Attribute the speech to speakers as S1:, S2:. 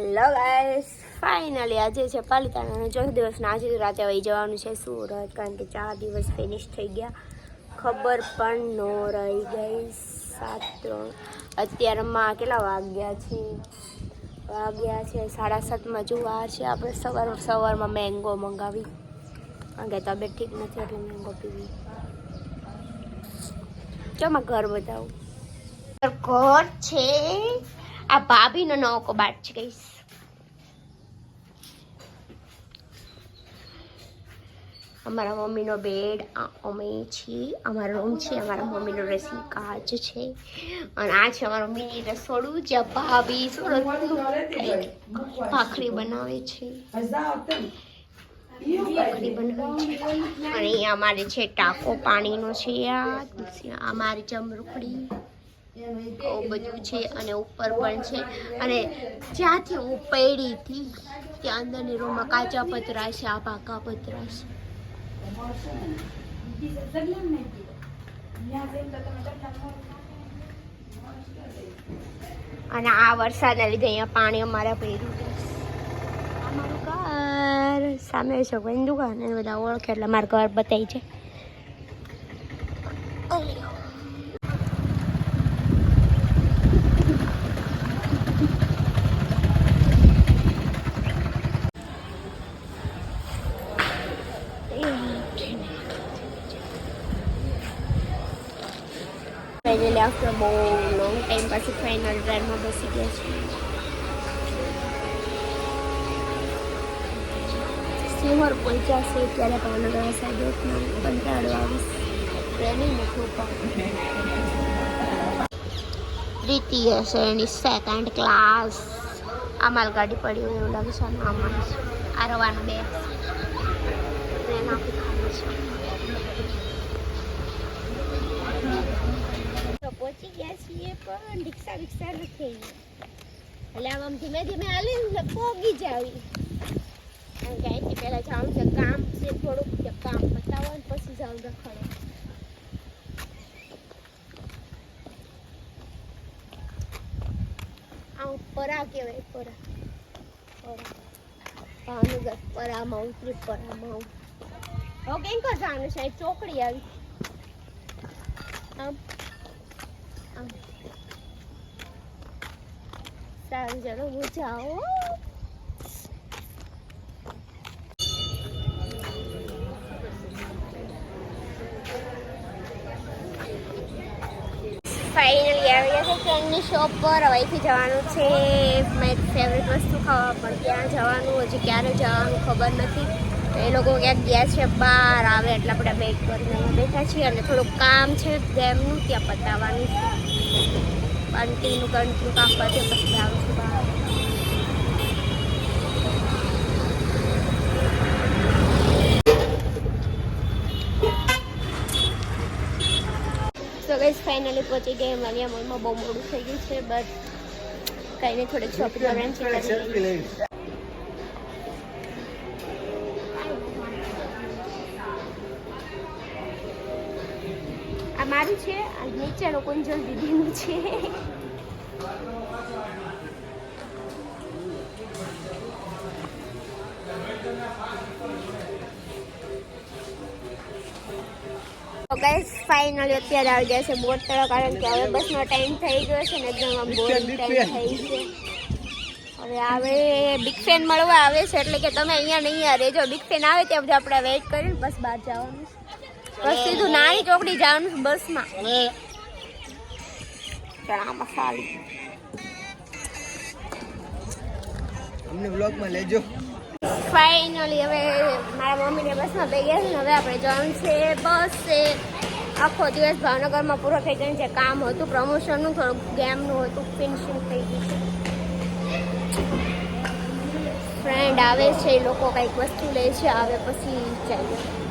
S1: Hello guys finally આજે છે પાલિતાના ચોથો દિવસના આજે રાતે વહી જવાનું છે સુરત, કારણ કે ચાર દિવસ ફિનિશ થઈ ગયા. ખબર પણ ન રહી ગઈ, સાત ત્રણ. અત્યારમાં કેટલા વાગ્યા છે? વાગ્યા છે સાડા સાતમાં જુવાર છે. આપણે સવાર સવારમાં મેંગો મંગાવી. કારણ કે તબિયત ઠીક નથી, એટલે મેંગો પીવી. ચોમાં ઘર બતાવું. ઘર છે. આ ભાભીનો નવો કબાટ છે ગઈશ અમારા મમ્મીનો બેડ અમે છીએ, અમારો રૂમ છે, અમારા મમ્મીનો ડ્રેસિંગ કાચ છે. અને આ છે અમારું મિની રસોડું, જ્યાં ભાભી ભાખરી બનાવે છે. ભાખરી બનાવે છે. અને અમારે છે ટાંકો પાણીનો છે આ આ મારી ચમરૂખડી આવું બધું છે અને ઉપર પણ છે. અને જ્યાંથી હું પડી હતી ત્યાં અંદરની રૂમમાં કાચા પતરા છે આ પાકા પતરા છે. અને આ વરસાદના લીધે અહીંયા પાણી અમારે પડ્યું અમારું ઘર સામે છે દુકાન એને બધા ઓળખે એટલે મારું ઘર બતાવી છે. ફાઇનલી આફ્ટર બહુ લોંગ ટાઈમ પછી ફાઇનલ ટ્રેનમાં બેસી ગયા છે સિંહર પહોંચ્યા છે ત્યારે ભાવનગર સાઈડ કંટાળો આવીશ ટ્રેનિંગ નથી પણ હશે એની સેકન્ડ ક્લાસ આ માલગાડી પડી હોય એવું લાગે છે આમાં આ રવાનું બે ટ્રેન આખી ખાલી છે પહોંચી ગયા છીએ, પણ રિક્ષા રિક્ષા નથી. એટલે આમ ધીમે ધીમે હાલી એટલે પોગી જાવી. કારણ કે અહીંથી પહેલાં જવાનું છે, કામ છે થોડુંક કામ પતાવો ને પછી જાઉં રખડો. પરા કહેવાય, પરા. પરા. ભાવનગર પરામાં ઉતરી પરામાં હવે કેમ જવાનું છે ચોકડી આવી. આમ સારું ચલો આવી ગયા છે ટ્રેનની શોપ પર. હવે અહીંથી જવાનું છે. મારી ફેવરેટ વસ્તુ ખાવા પણ ત્યાં જવાનું, હજી ક્યારે જવાનું ખબર નથી. એ લોકો ક્યાંક ગયા છે, બહાર આવે એટલે આપણે વેઇટ કરીને બેઠા છીએ અને થોડુંક કામ છે તેમનું, ત્યાં પતાવવાનું છે. કન્ટિન્યુ કન્ટિન્યુ કામ પતે પછી આવું છું બહાર. તો ગઈસ ફાઇનલી પહોંચી ગઈ માલિયા મોલમાં બહુ મોડું થઈ ગયું છે બટ કંઈ નહીં થોડીક શોપિંગ કરવાની છે આ મારું છે આ નીચેનો કુંજલ દીદીનું છે. તો ગાઈસ ફાઇનલી અત્યારે આવી ગયા છે બોટ તળા કારણ કે હવે બસનો ટાઈમ થઈ ગયો છે ને એકદમ આમ બોરિંગ ટાઈમ થઈ છે હવે આવે બિગ ફેન મળવા આવે છે એટલે કે તમે અહીંયા નહીં રહેજો. બિગ ફેન આવે ત્યાં બધું આપણે વેઇટ કરીને બસ બહાર જવાનું છે. બસ સીધું નાની ચોકડી જવાનું બસમાં. ચણા મસાલી.
S2: અમને બ્લોગમાં લેજો.
S1: ફાઇનલી હવે મારા મમ્મીને બસમાં બે ગયા છે ને હવે આપણે જવાનું છે બસ. છે આખો દિવસ ભાવનગરમાં પૂરો થઈ ગયો છે કામ હતું પ્રમોશનનું થોડુંક ગેમનું હતું ફિનિશિંગ થઈ ગયું છે. ફ્રેન્ડ આવે છે એ લોકો કંઈક વસ્તુ લે છે આવે પછી ચાલ્યો.